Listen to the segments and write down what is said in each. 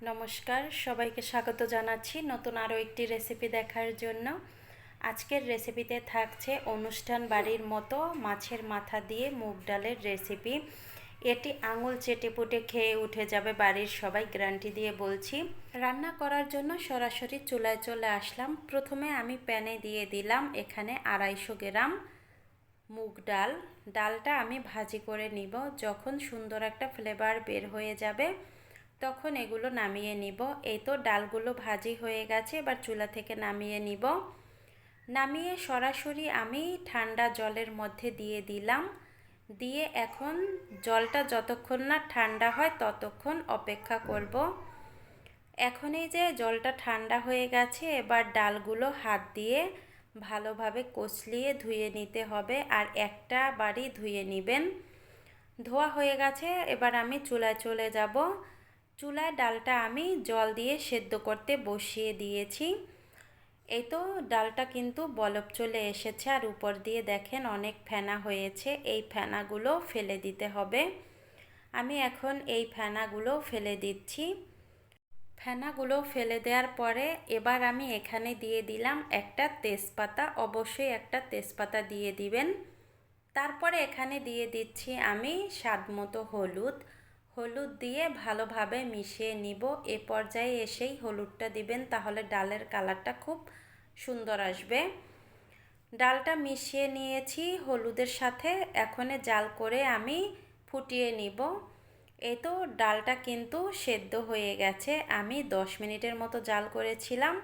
নমস্কার, সবাইকে স্বাগত জানাচ্ছি নতুন আরও একটি রেসিপি দেখার জন্য। আজকের রেসিপিতে থাকছে অনুষ্ঠান বাড়ির মতো মাছের মাথা দিয়ে মুগ ডালের রেসিপি। এটি আঙুল চেটে পুটে খেয়ে উঠে যাবে বাড়ির সবাই গ্যারান্টি দিয়ে বলছি। রান্না করার জন্য সরাসরি চুলায় চলে আসলাম। প্রথমে আমি প্যানে দিয়ে দিলাম এখানে আড়াইশো গ্রাম মুগ ডাল। ডালটা আমি ভাজি করে নিব, যখন সুন্দর একটা ফ্লেভার বের হয়ে যাবে তখন এগুলো নামিয়ে নিব। এই তো ডালগুলো ভাজি হয়ে গেছে, এবার চুলা থেকে নামিয়ে নিব। নামিয়ে সরাসরি আমি ঠান্ডা জলের মধ্যে দিয়ে দিলাম। দিয়ে এখন জলটা যতক্ষণ না ঠান্ডা হয় ততক্ষণ অপেক্ষা করব। এখন এই যে জলটা ঠান্ডা হয়ে গেছে, এবার ডালগুলো হাত দিয়ে ভালোভাবে কচলিয়ে ধুয়ে নিতে হবে আর একটা বাড়ি ধুয়ে নেবেন। ধোয়া হয়ে গেছে, এবার আমি চুলায় চলে যাব। চুলায় ডালটা আমি জল দিয়ে সেদ্ধ করতে বসিয়ে দিয়েছি। এই তো ডালটা কিন্তু বলব চলে এসেছে আর উপর দিয়ে দেখেন অনেক ফেনা হয়েছে, এই ফেনাগুলো ফেলে দিতে হবে। আমি এখন এই ফেনাগুলো ফেলে দিচ্ছি। ফেনাগুলো ফেলে দেওয়ার পরে এবার আমি এখানে দিয়ে দিলাম একটা তেজপাতা, অবশ্যই একটা তেজপাতা দিয়ে দিবেন। তারপরে এখানে দিয়ে দিচ্ছি আমি স্বাদ মতো হলুদ। হলুদ দিয়ে ভালোভাবে মিশিয়ে নিব। এ পর্যায়ে এসেই হলুদটা দিবেন, তাহলে ডালের কালারটা খুব সুন্দর আসবে। ডালটা মিশিয়ে নিয়েছি হলুদের সাথে, এখন জাল করে আমি ফুটিয়ে নিব। এই তো ডালটা কিন্তু সেদ্ধ হয়ে গেছে, আমি দশ মিনিটের মতো জাল করেছিলাম,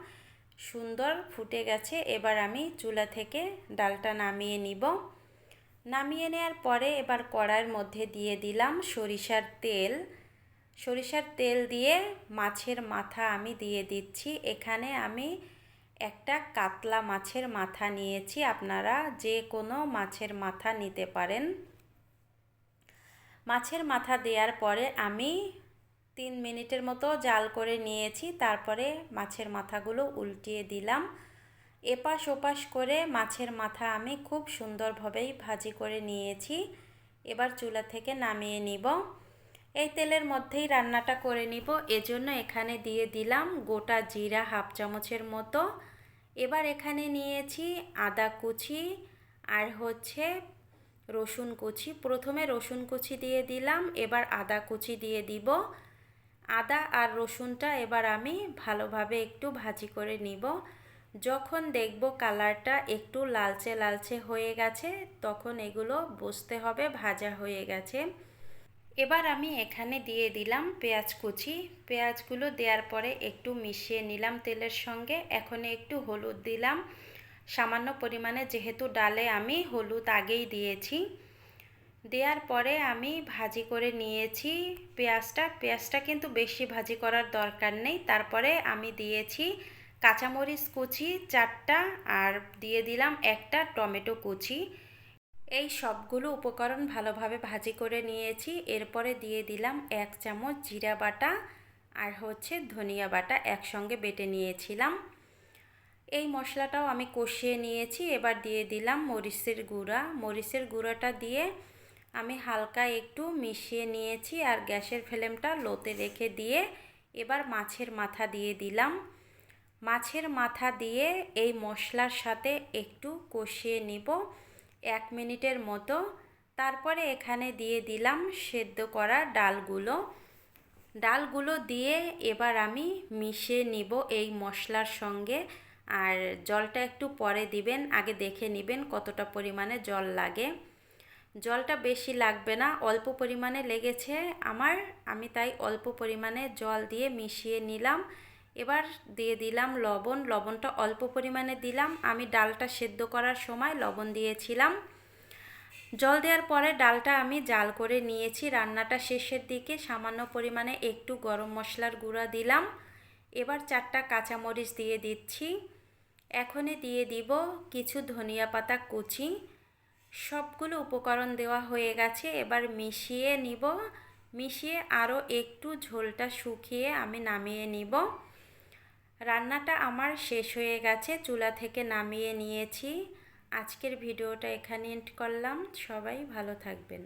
সুন্দর ফুটে গেছে, এবার আমি চুলা থেকে ডালটা নামিয়ে নিব। নামিয়ে নেওয়ার পরে এবার কড়াইয়ের মধ্যে দিয়ে দিলাম সরিষার তেল। সরিষার তেল দিয়ে মাছের মাথা আমি দিয়ে দিচ্ছি। এখানে আমি একটা কাতলা মাছের মাথা নিয়েছি। আপনারা যে কোনো মাছের মাথা নিতে পারেন। মাছের মাথা দেওয়ার পরে আমি তিন মিনিটের মতো জাল করে নিয়েছি। তারপরে মাছের মাথাগুলো উল্টিয়ে দিলাম। এপাশ ওপাশ করে মাছের মাথা আমি খুব সুন্দরভাবেই ভাজি করে নিয়েছি। এবার চুলা থেকে নামিয়ে নিব। এই তেলের মধ্যেই রান্নাটা করে নিব। এজন্য এখানে দিয়ে দিলাম গোটা জিরা হাফ চামচের মতো। এবার এখানে নিয়েছি আদা কুচি আর হচ্ছে রসুন কুচি। প্রথমে রসুন কুচি দিয়ে দিলাম, এবার আদা কুচি দিয়ে দিব। আদা আর রসুনটা এবার আমি ভালোভাবে একটু ভাজি করে নিব। যখন দেখব কালারটা একটু লালচে লালচে হয়ে গেছে, তখন এগুলো বুঝতে হবে, ভাজা হয়ে গেছে। এবার আমি এখানে দিয়ে দিলাম পেঁয়াজ কুচি। পেঁয়াজগুলো দেওয়ার পরে একটু মিশিয়ে নিলাম তেলের সঙ্গে। এখন একটু হলুদ দিলাম। সামান্য পরিমাণে যেহেতু ডালে আমি হলুদ আগেই দিয়েছি। দেওয়ার পরে আমি ভাজি করে নিয়েছি পেঁয়াজটা। পেঁয়াজটা কিন্তু বেশি ভাজি করার দরকার নেই। তারপরে আমি দিয়েছি কাঁচামরিচ কুচি চারটা আর দিয়ে দিলাম একটা টমেটো কুচি। এই সবগুলো উপকরণ ভালোভাবে ভাজি করে নিয়েছি। এরপরে দিয়ে দিলাম এক চামচ জিরা বাটা আর হচ্ছে ধনিয়া বাটা একসঙ্গে বেটে নিয়েছিলাম। এই মশলাটাও আমি কষিয়ে নিয়েছি। এবার দিয়ে দিলাম মরিচের গুঁড়া। মরিচের গুঁড়াটা দিয়ে আমি হালকা একটু মিশিয়ে নিয়েছি আর গ্যাসের ফ্লেমটা লোতে রেখে দিয়ে এবার মাছের মাথা দিয়ে দিলাম। মাছের মাথা দিয়ে এই মশলার সাথে একটু কষিয়ে নিব এক মিনিটের মতো। তারপরে এখানে দিয়ে দিলাম সেদ্ধ করা ডালগুলো। ডালগুলো দিয়ে এবার আমি মিশিয়ে নিব এই মশলার সঙ্গে। আর জলটা একটু পরে দিবেন, আগে দেখে নেবেন কতটা পরিমাণে জল লাগে। জলটা বেশি লাগবে না, অল্প পরিমাণে লেগেছে আমার। আমি তাই অল্প পরিমাণে জল দিয়ে মিশিয়ে নিলাম। এবার দিয়ে দিলাম লবণ, লবণটা অল্প পরিমাণে দিলাম। আমি ডালটা সেদ্ধ করার সময় লবণ দিয়েছিলাম। জল দেওয়ার পরে ডালটা আমি জাল করে নিয়েছি। রান্নাটা শেষের দিকে সামান্য পরিমাণে একটু গরম মশলার গুঁড়া দিলাম। এবার চারটা কাঁচামরিচ দিয়ে দিচ্ছি। এখনই দিয়ে দিব কিছু ধনিয়া পাতা কুচি। সবগুলো উপকরণ দেওয়া হয়ে গেছে। এবার মিশিয়ে নিব। মিশিয়ে আরও একটু ঝোলটা শুকিয়ে আমি নামিয়ে নিব। রান্নাটা আমার শেষ হয়ে গেছে, চুলা থেকে নামিয়ে নিয়েছি। আজকের ভিডিওটা এখানে এন্ড করলাম। সবাই ভালো থাকবেন।